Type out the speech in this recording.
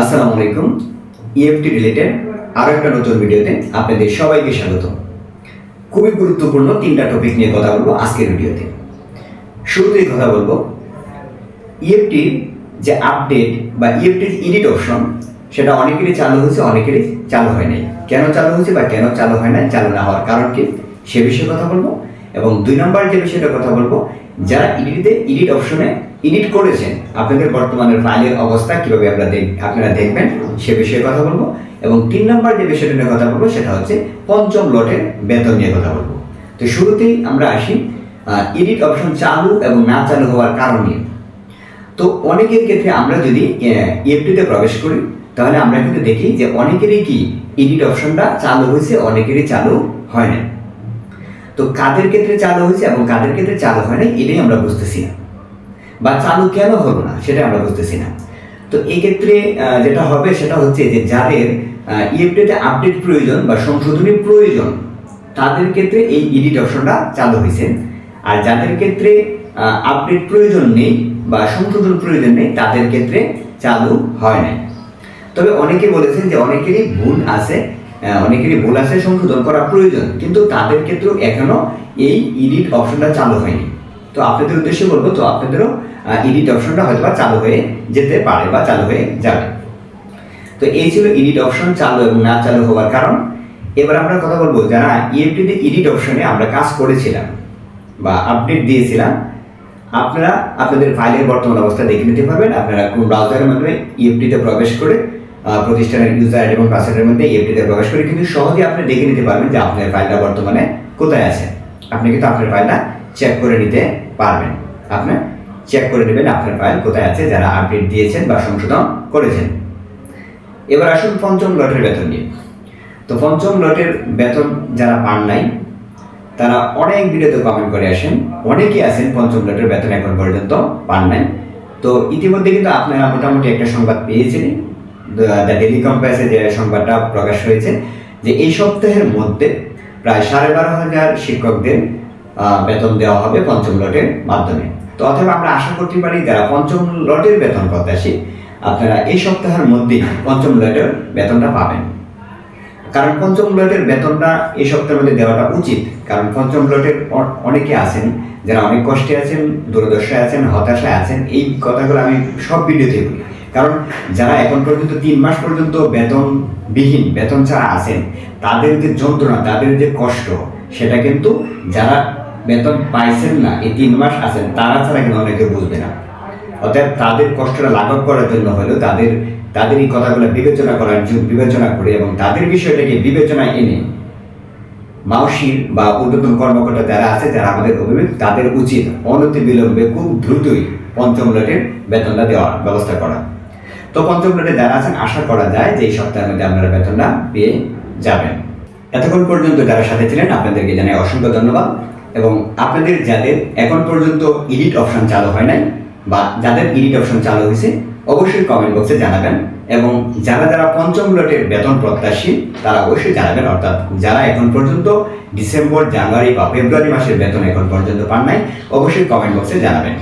আসসালামু আলাইকুম। EFT related আরও একটা নতুন ভিডিওতে আপনাদের সবাইকে স্বাগত। খুবই গুরুত্বপূর্ণ তিনটা টপিক নিয়ে কথা বলব আজকের ভিডিওতে। শুরুতেই কথা বলব ইএফটির যে আপডেট বা ইএফটির এডিট অপশন সেটা অনেকেরই চালু হয়েছে, অনেকেরই চালু হয় নাই। কেন চালু হয়েছে বা কেন চালু হয় নাই, চালু না হওয়ার কারণ কি, সে বিষয়ে কথা বলব। এবং দুই নম্বর যে বিষয়টা কথা বলব, যারা ইডিটে এডিট অপশনে এডিট করেছেন, আপনাদের বর্তমানের ফাইলের অবস্থা কীভাবে আপনারা দেখ, আপনারা দেখবেন, সে বিষয়ে কথা বলব। এবং তিন নম্বর যে বিষয়টা নিয়ে কথা বলব, সেটা হচ্ছে পঞ্চম লটের বেতন নিয়ে কথা বলব। তো শুরুতেই আমরা আসি এডিট অপশন চালু এবং না চালু হওয়ার কারণ তো অনেকের ক্ষেত্রে আমরা যদি ইএফটিতে প্রবেশ করি, তাহলে আমরা কিন্তু দেখি যে অনেকেরই কি এডিট অপশনটা চালু হয়েছে, অনেকেরই চালু হয় না তো কাদের ক্ষেত্রে চালু হয়েছে এবং কাদের ক্ষেত্রে চালু হয় না এটাই আমরা বুঝতেছি না। বা চালু কেন হলো না, সেটা আমরা বুঝতেছি না। তো এই ক্ষেত্রে যেটা হবে সেটা হচ্ছে যে যাদের ইএফটিতে আপডেট প্রয়োজন বা সংশোধনী প্রয়োজন, তাদের ক্ষেত্রে এই এডিট অপশনটা চালু হয়েছে। আর যাদের ক্ষেত্রে আপডেট প্রয়োজন নেই বা সংশোধন প্রয়োজন নেই, তাদের ক্ষেত্রে চালু হয় নাই। তবে অনেকে বলেছেন যে অনেকেরই ভুল আছে অনেকেরই ভুল আছে সংশোধন করা প্রয়োজন, কিন্তু তাদের ক্ষেত্রেও এখনও এই এডিট অপশনটা চালু হয়নি। তো আপনাদের উদ্দেশ্যে বলব, তো আপনাদেরও ইডিট অপশনটা হয়তো বা চালু হয়ে যেতে পারে বা চালু হয়ে যাবে। তো এই ছিল ইডিট অপশন চালু এবং না চালু হওয়ার কারণ। এবার আমরা কথা বলব, যারা ইএফটিতে ইডিট অপশনে আমরা কাজ করেছিলাম বা আপডেট দিয়েছিলাম, আপনারা আপনাদের ফাইলের বর্তমান অবস্থা দেখে নিতে পারবেন। আপনারা কোন ব্রাউজারের মাধ্যমে ইএফটিতে প্রবেশ করে প্রতিষ্ঠানের ইউজার এবং পাসওয়ার্ডের মধ্যে ইএফটিতে প্রবেশ করে কিন্তু সহজে আপনি দেখে নিতে পারবেন যে আপনার ফাইলটা বর্তমানে কোথায় আছে। আপনি কিন্তু আপনার ফাইলটা চেক করে নিতে পারবেন। আপনি চেক করে নেবেন আপনার ফাইল কোথায় আছে, যারা আপডেট দিয়েছেন বা সংশোধন করেছেন। এবার আসুন পঞ্চম লটের বেতন নিয়ে। তো পঞ্চম লটের বেতন যারা পান নাই, তারা অনেক ভিডিওতে কমেন্ট করে আসেন। অনেকেই আছেন পঞ্চম লটের বেতন এখন পর্যন্ত পান নাই। তো ইতিমধ্যে কিন্তু আপনারা মোটামুটি একটা সংবাদ পেয়েছেন দ্য ডেলি কম্পাসে যে সংবাদটা প্রকাশ হয়েছে, যে এই সপ্তাহের মধ্যে প্রায় সাড়ে বারো হাজার শিক্ষকদের বেতন দেওয়া হবে পঞ্চম লটের মাধ্যমে। তো অথবা আমরা আশা করতে পারি যারা পঞ্চম লটের বেতন প্রত্যাশী, আপনারা এই সপ্তাহের মধ্যেই পঞ্চম লটের বেতনটা পাবেন। কারণ পঞ্চম লটের বেতনটা এই সপ্তাহের মধ্যে দেওয়াটা উচিত, কারণ পঞ্চম লটের অনেকে আছেন, যারা অনেক কষ্টে আছেন দূরদর্শায় আছেন, হতাশায় আছেন, এই কথাগুলো আমি সব ভিডিওতে বলি। কারণ যারা এখন পর্যন্ত তিন মাস পর্যন্ত বেতনবিহীন বেতন ছাড়া আছেন, তাদের যে যন্ত্রণা, তাদের যে কষ্ট, সেটা কিন্তু যারা বেতন পাইছেন না, এই তিন মাস আছেন, তারা ছাড়া কিন্তু অনেকে বুঝবে না। অর্থাৎ তাদের কষ্টটা লাঘব করার জন্য হলেও তাদের তাদের এই কথাগুলো বিবেচনা করার জন্য বিবেচনা করে এবং তাদের বিষয়টাকে বিবেচনায় এনে মাউসির বা ঊর্ধ্বতন কর্মকর্তা যারা আছে, যারা আমাদের অভিভাবক, তাদের উচিত অনতি বিলম্বে খুব দ্রুতই পঞ্চম লটের বেতনটা দেওয়ার ব্যবস্থা করা। তো পঞ্চম লটে যারা আছেন, আশা করা যায় যে এই সপ্তাহের মধ্যে আপনারা বেতনটা পেয়ে যাবেন। এতক্ষণ পর্যন্ত যারা সাথে ছিলেন, আপনাদেরকে জানাই অসংখ্য ধন্যবাদ। এবং আপনাদের যাদের এখন পর্যন্ত ইডিট অপশন চালু হয় নাই বা যাদের ইডিট অপশন চালু হয়েছে, অবশ্যই কমেন্ট বক্সে জানাবেন এবং যারা যারা পঞ্চম লটের বেতন প্রত্যাশী, তারা অবশ্যই জানাবেন। অর্থাৎ যারা এখন পর্যন্ত ডিসেম্বর জানুয়ারি বা ফেব্রুয়ারি মাসের বেতন এখন পর্যন্ত পান নাই, অবশ্যই কমেন্ট বক্সে জানাবেন।